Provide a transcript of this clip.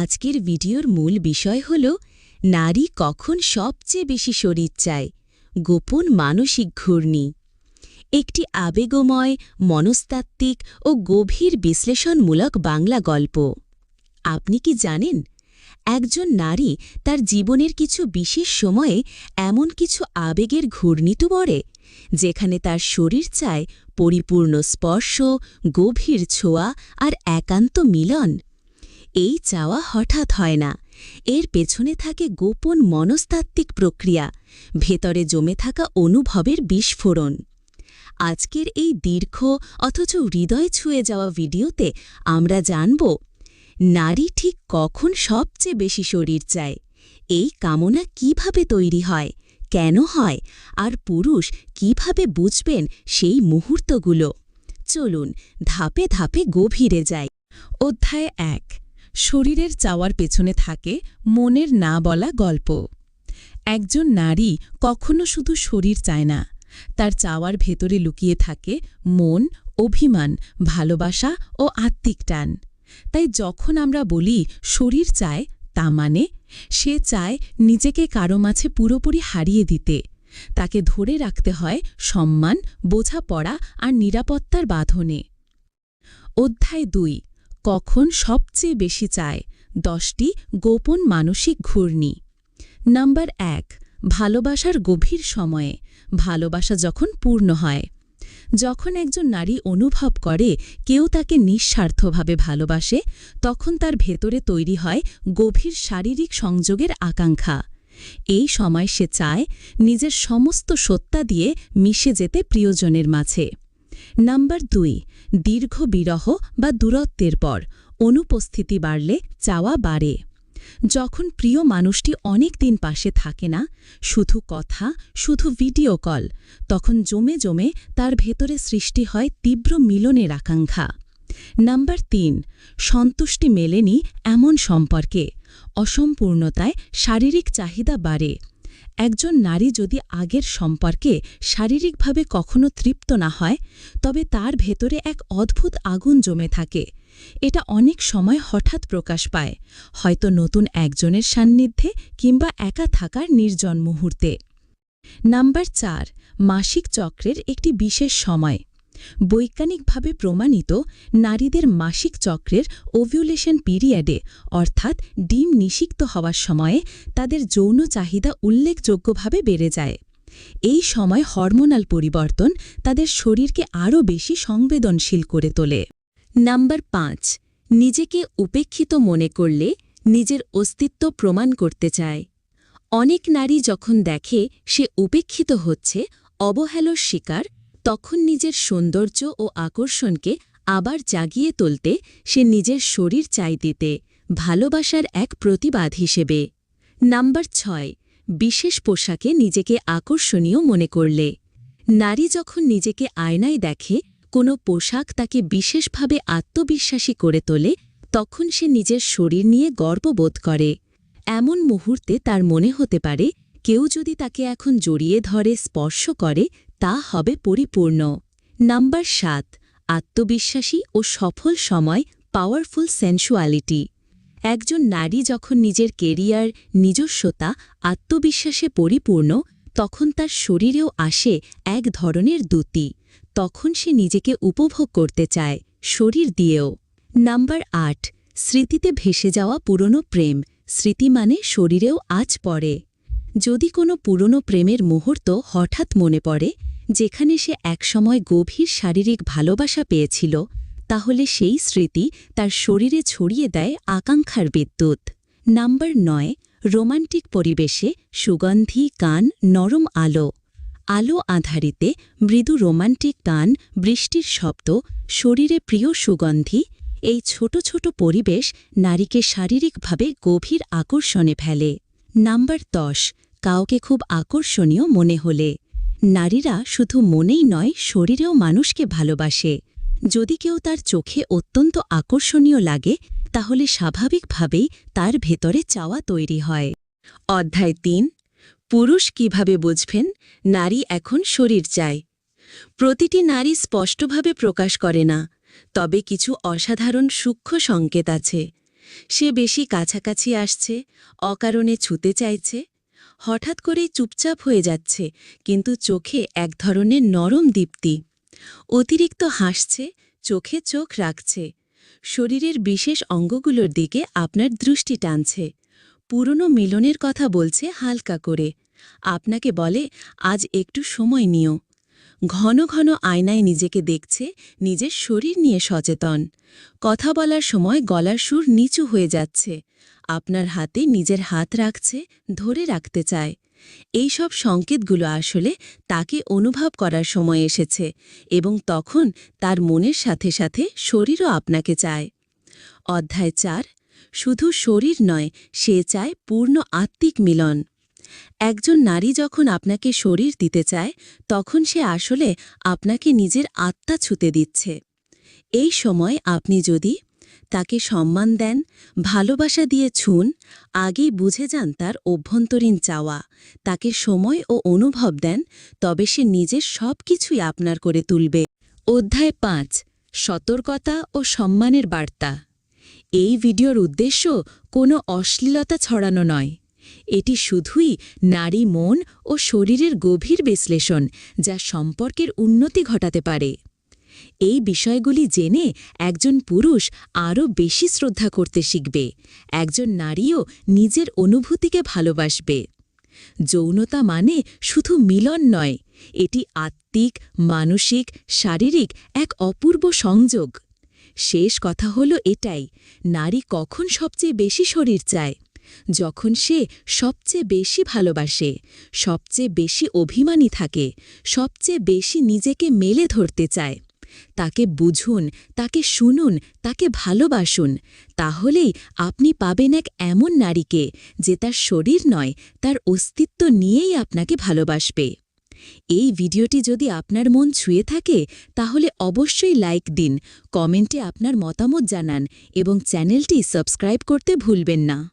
আজকের ভিডিওর মূল বিষয় হল, নারী কখন সবচেয়ে বেশি শরীর চায়? গোপন মানসিক ঘূর্ণি। একটি আবেগময়, মনস্তাত্ত্বিক ও গভীর বিশ্লেষণমূলক বাংলা গল্প। আপনি কি জানেন? একজন নারী তার জীবনের কিছু বিশেষ সময়ে এমন কিছু আবেগের ঘূর্ণিত মরে যেখানে তার শরীর চায় পরিপূর্ণ স্পর্শ, গভীর ছোঁয়া আর একান্ত মিলন। এই চাওয়া হঠাৎ হয় না। এর পেছনে থাকে গোপন মনস্তাত্ত্বিক প্রক্রিয়া, ভেতরে জমে থাকা অনুভবের বিস্ফোরণ। আজকের এই দীর্ঘ অথচ হৃদয় ছুঁয়ে যাওয়া ভিডিওতে আমরা জানব, নারী ঠিক কখন সবচেয়ে বেশি শরীর চায়? এই কামনা কীভাবে তৈরি হয়? কেন হয়? আর পুরুষ কীভাবে বুঝবেন সেই মুহূর্তগুলো? চলুন ধাপে ধাপে গভীরে যাই। অধ্যায় এক শরীরের চাওয়ার পেছনে থাকে মনের না বলা গল্প। একজন নারী কখনো শুধু শরীর চায় না, তার চাওয়ার ভেতরে লুকিয়ে থাকে মন, অভিমান, ভালোবাসা ও আত্মিক টান। তাই যখন আমরা বলি শরীর চায়, তা মানে সে চায় নিজেকে কারও মাঝে পুরোপুরি হারিয়ে দিতে। তাকে ধরে রাখতে হয় সম্মান, বোঝাপড়া আর নিরাপত্তার বাঁধনে। অধ্যায় দুই কখন সবচেয়ে বেশি চায়? দশটি গোপন মানসিক ঘূর্ণি। নাম্বার এক, ভালোবাসার গভীর সময়ে। ভালোবাসা যখন পূর্ণ হয়, যখন একজন নারী অনুভব করে কেউ তাকে নিঃস্বার্থভাবে ভালোবাসে, তখন তার ভেতরে তৈরি হয় গভীর শারীরিক সংযোগের আকাঙ্ক্ষা। এই সময় সে চায় নিজের সমস্ত সত্তা দিয়ে মিশে যেতে প্রিয়জনের মাঝে। নাম্বার দুই, দীর্ঘ বিরহ বা দূরত্বের পর অনুপস্থিতি বাড়লে চাওয়া বাড়ে। যখন প্রিয় মানুষটি অনেক দিন পাশে থাকে না, শুধু কথা, শুধু ভিডিও কল, তখন জমে জমে তার ভেতরে সৃষ্টি হয় তীব্র মিলনের আকাঙ্ক্ষা। নাম্বার তিন, সন্তুষ্টি মেলেনি এমন সম্পর্কে, অসম্পূর্ণতায় শারীরিক চাহিদা বাড়ে। একজন নারী যদি আগের সম্পর্কে শারীরিকভাবে কখনো তৃপ্ত না হয়, তবে তার ভেতরে এক অদ্ভুত আগুন জমে থাকে। এটা অনেক সময় হঠাৎ প্রকাশ পায়, হয়তো নতুন একজনের সান্নিধ্যে কিংবা একা থাকার নির্জন মুহূর্তে। নাম্বার চার, মাসিক চক্রের একটি বিশেষ সময়। বৈজ্ঞানিকভাবে প্রমাণিত নারীদের মাসিক চক্রের ওভিউলেশন পিরিয়ডে, অর্থাৎ ডিম নিষিক্ত হওয়ার সময়ে তাদের যৌন চাহিদা উল্লেখযোগ্যভাবে বেড়ে যায়। এই সময় হরমোনাল পরিবর্তন তাদের শরীরকে আরও বেশি সংবেদনশীল করে তোলে। নাম্বার পাঁচ, নিজেকে উপেক্ষিত মনে করলে নিজের অস্তিত্ব প্রমাণ করতে চায়। অনেক নারী যখন দেখে সে উপেক্ষিত হচ্ছে, অবহেলার শিকার তখন নিজের সৌন্দর্য ও আকর্ষণকে আবার জাগিয়ে তুলতে সে নিজের শরীর চাই দিতে, ভালোবাসার এক প্রতিবাদ হিসেবে। নাম্বার ছয়, বিশেষ পোশাকে নিজেকে আকর্ষণীয় মনে করলে। নারী যখন নিজেকে আয়নায় দেখে, কোনো পোশাক তাকে বিশেষভাবে আত্মবিশ্বাসী করে তোলে, তখন সে নিজের শরীর নিয়ে গর্ববোধ করে। এমন মুহূর্তে তার মনে হতে পারে, কেউ যদি তাকে এখন জড়িয়ে ধরে, স্পর্শ করে তা হবে পরিপূর্ণ। নাম্বার সাত, আত্মবিশ্বাসী ও সফল সময় পাওয়ারফুল সেন্সুয়ালিটি একজন নারী যখন নিজের কেরিয়ার নিজস্বতা, আত্মবিশ্বাসে পরিপূর্ণ, তখন তার শরীরেও আসে এক ধরনের দ্যুতি। তখন সে নিজেকে উপভোগ করতে চায়, শরীর দিয়েও। নাম্বার আট, স্মৃতিতে ভেসে যাওয়া পুরনো প্রেম। স্মৃতি মানে শরীরেও আজ পড়ে। যদি কোনো পুরনো প্রেমের মুহূর্ত হঠাৎ মনে পড়ে, যেখানে সে একসময় গভীর শারীরিক ভালোবাসা পেয়েছিল, তাহলে সেই স্মৃতি তার শরীরে ছড়িয়ে দেয় আকাঙ্ক্ষার বিদ্যুৎ। নাম্বার নয়, রোমান্টিক পরিবেশে সুগন্ধি গান নরম আলো। আলো আধারিতে মৃদু রোমান্টিক গান বৃষ্টির শব্দ, শরীরে প্রিয় সুগন্ধি, এই ছোট ছোট পরিবেশ নারীকে শারীরিকভাবে গভীর আকর্ষণে ফেলে। নাম্বার দশ কাউকে খুব আকর্ষণীয় মনে হলে। নারীরা শুধু মনেই নয়, শরীরেও মানুষকে ভালোবাসে। যদি কেউ তার চোখে অত্যন্ত আকর্ষণীয় লাগে, তাহলে স্বাভাবিকভাবেই তার ভেতরে চাওয়া তৈরি হয়। অধ্যায় তিন, পুরুষ কীভাবে বুঝবেন, নারী এখন শরীর চায়। প্রতিটি নারী স্পষ্টভাবে প্রকাশ করে না, তবে কিছু অসাধারণ সূক্ষ্ম সংকেত আছে। সে বেশি কাছাকাছি আসছে, অকারণে ছুতে চাইছে হঠাৎ করেই চুপচাপ হয়ে যাচ্ছে, কিন্তু চোখে এক ধরনের নরম দীপ্তি। অতিরিক্ত হাসছে, চোখে চোখ রাখছে। শরীরের বিশেষ অঙ্গগুলোর দিকে আপনার দৃষ্টি টানছে। পুরনো মিলনের কথা বলছে হালকা করে। আপনাকে বলে, আজ একটু সময় নিও। ঘন ঘন আয়নায় নিজেকে দেখছে, নিজের শরীর নিয়ে সচেতন। কথা বলার সময় গলার সুর নিচু হয়ে যাচ্ছে। আপনার হাতে নিজের হাত রাখছে, ধরে রাখতে চায়। এই সব সংকেতগুলো আসলে তাকে অনুভব করার সময় এসেছে এবং তখন তার মনের সাথে সাথে শরীরও আপনাকে চায়। অধ্যায় চার, শুধু শরীর নয়, সে চায় পূর্ণ আত্মিক মিলন। একজন নারী যখন আপনাকে শরীর দিতে চায়, তখন সে আসলে আপনাকে নিজের আত্মা ছুতে দিচ্ছে। এই সময় আপনি যদি তাকে সম্মান দেন, ভালোবাসা দিয়ে ছুন, আগেই বুঝে যান তার অভ্যন্তরীণ চাওয়া। তাকে সময় ও অনুভব দেন, তবে সে নিজের সব কিছুই আপনার করে তুলবে। অধ্যায় পাঁচ, সতর্কতা ও সম্মানের বার্তা। এই ভিডিওর উদ্দেশ্য কোনো অশ্লীলতা ছড়ানো নয়। এটি শুধুই নারী মন ও শরীরের গভীর বিশ্লেষণ, যা সম্পর্কের উন্নতি ঘটাতে পারে। এই বিষয়গুলি জেনে একজন পুরুষ আরও বেশি শ্রদ্ধা করতে শিখবে। একজন নারীও নিজের অনুভূতিকে ভালোবাসবে। যৌনতা মানে শুধু মিলন নয়, এটি আত্মিক, মানসিক, শারীরিক এক অপূর্ব সংযোগ। শেষ কথা হল এটাই, নারী কখন সবচেয়ে বেশি শরীর চায়? যখন সে সবচেয়ে বেশি ভালোবাসে, সবচেয়ে বেশি অভিমানী থাকে, সবচেয়ে বেশি নিজেকে মেলে ধরতে চায়। তাকে বুঝুন, তাকে শুনুন, তাকে ভালোবাসুন। তাহলেই আপনি পাবেন এক এমন নারীকে যে তার শরীর নয়, তার অস্তিত্ব নিয়েই আপনাকে ভালোবাসবে। এই ভিডিওটি যদি আপনার মন ছুঁয়ে থাকে, তাহলে অবশ্যই লাইক দিন, কমেন্টে আপনার মতামত জানান এবং চ্যানেলটি সাবস্ক্রাইব করতে ভুলবেন না।